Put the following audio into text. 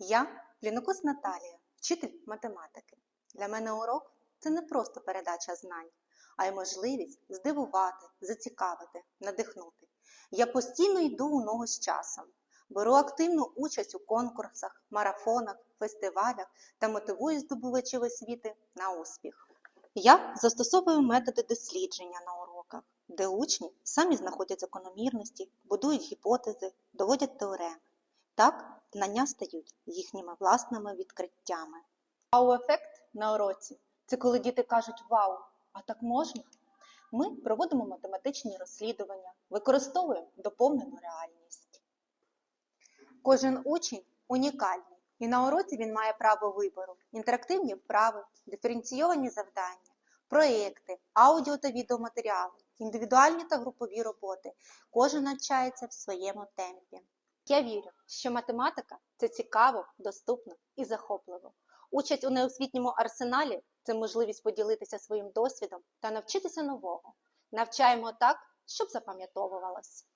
Я Плінокос Наталія, вчитель математики. Для мене урок це не просто передача знань, а й можливість здивувати, зацікавити, надихнути. Я постійно йду у ногу з часом, беру активну участь у конкурсах, марафонах, фестивалях та мотивую здобувачів освіти на успіх. Я застосовую методи дослідження на уроках, де учні самі знаходять закономірності, будують гіпотези, доводять теореми. Так, знання стають їхніми власними відкриттями. Вау-ефект на уроці це коли діти кажуть Вау, а так можна? Ми проводимо математичні розслідування, використовуємо доповнену реальність. Кожен учень унікальний, і на уроці він має право вибору, інтерактивні вправи, диференційовані завдання, проєкти, аудіо та відеоматеріали, індивідуальні та групові роботи. Кожен навчається в своєму темпі. Я вірю, що математика це цікаво, доступно і захопливо. Участь у неосвітньому арсеналі це можливість поділитися своїм досвідом та навчитися нового. Навчаємо так, щоб запам'ятовувалось.